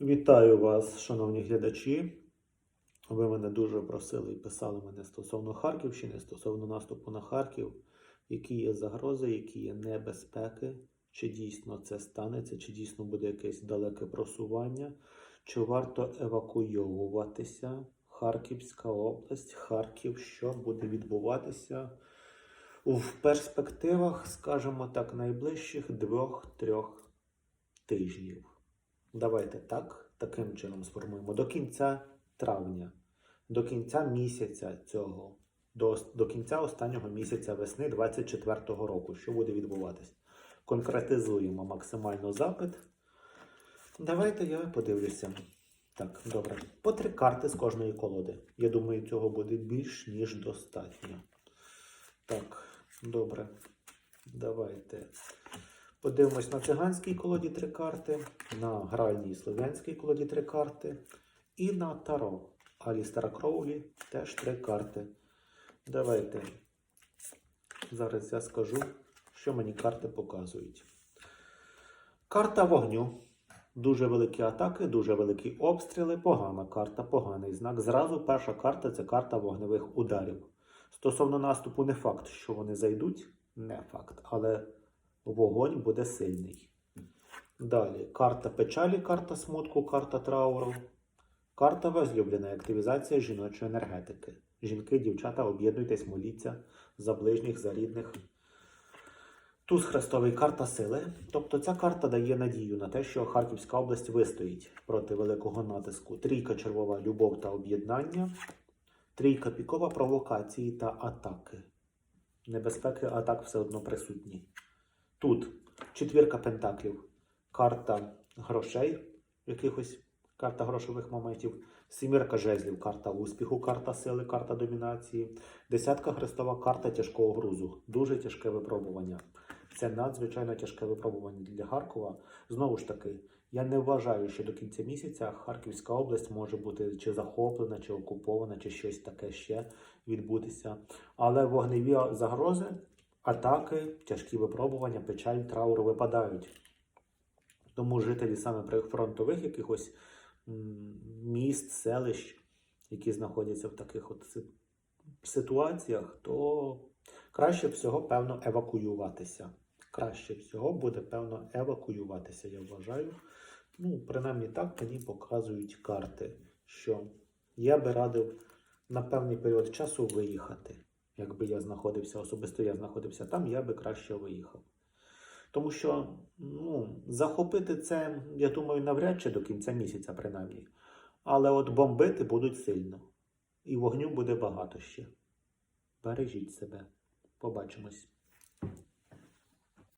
Вітаю вас, шановні глядачі. Ви мене дуже просили і писали мене стосовно Харківщини, стосовно наступу на Харків, які є загрози, які є небезпеки, чи дійсно це станеться, чи дійсно буде якесь далеке просування, чи варто евакуйовуватися? Харківська область, Харків, що буде відбуватися в перспективах, скажімо так, найближчих двох-трьох тижнів. Давайте так, таким чином сформуємо. До кінця травня, до кінця місяця цього, до, до кінця останнього місяця весни 24-го року, що буде відбуватись. Конкретизуємо максимально запит. Давайте я подивлюся. Так, добре. По три карти з кожної колоди. Я думаю, цього буде більш ніж достатньо. Так, добре. Давайте. Подивимось на циганській колоді три карти, на гральній слов'янській колоді три карти і на Таро Алістера Кроулі теж три карти. Давайте. Зараз я скажу, що мені карти показують. Карта вогню. Дуже великі атаки, дуже великі обстріли, погана карта, поганий знак. Зразу перша карта це карта вогневих ударів. Стосовно наступу, не факт, що вони зайдуть, не факт, але вогонь буде сильний. Далі карта печалі, карта смутку, карта трауру. Карта возлюблена активізація жіночої енергетики. Жінки, дівчата, об'єднуйтесь, моліться за ближніх, за рідних. Туз Хрестовий карта сили. Тобто ця карта дає надію на те, що Харківська область вистоїть проти великого натиску. Трійка червова любов та об'єднання. Трійка пікова провокації та атаки. Небезпеки атак все одно присутні. Тут четвірка пентаклів, карта грошей, якихось карта грошових моментів, сімірка жезлів, карта успіху, карта сили, карта домінації, десятка хрестова карта тяжкого грузу. Дуже тяжке випробування. Це надзвичайно тяжке випробування для Харкова. Знову ж таки, я не вважаю, що до кінця місяця Харківська область може бути чи захоплена, чи окупована, чи щось таке ще відбутися. Але вогневі загрози, атаки, тяжкі випробування, печаль, траур випадають. Тому жителі саме прифронтових якихось міст, селищ, які знаходяться в таких от ситуаціях, то краще всього, певно, евакуюватися. Краще всього буде, певно, евакуюватися, я вважаю. Ну, принаймні так мені показують карти, що я би радив на певний період часу виїхати. Якби я знаходився, особисто я знаходився там, я би краще виїхав. Тому що ну, захопити це, я думаю, навряд чи до кінця місяця, принаймні. Але от бомбити будуть сильно. І вогню буде багато ще. Бережіть себе. Побачимось.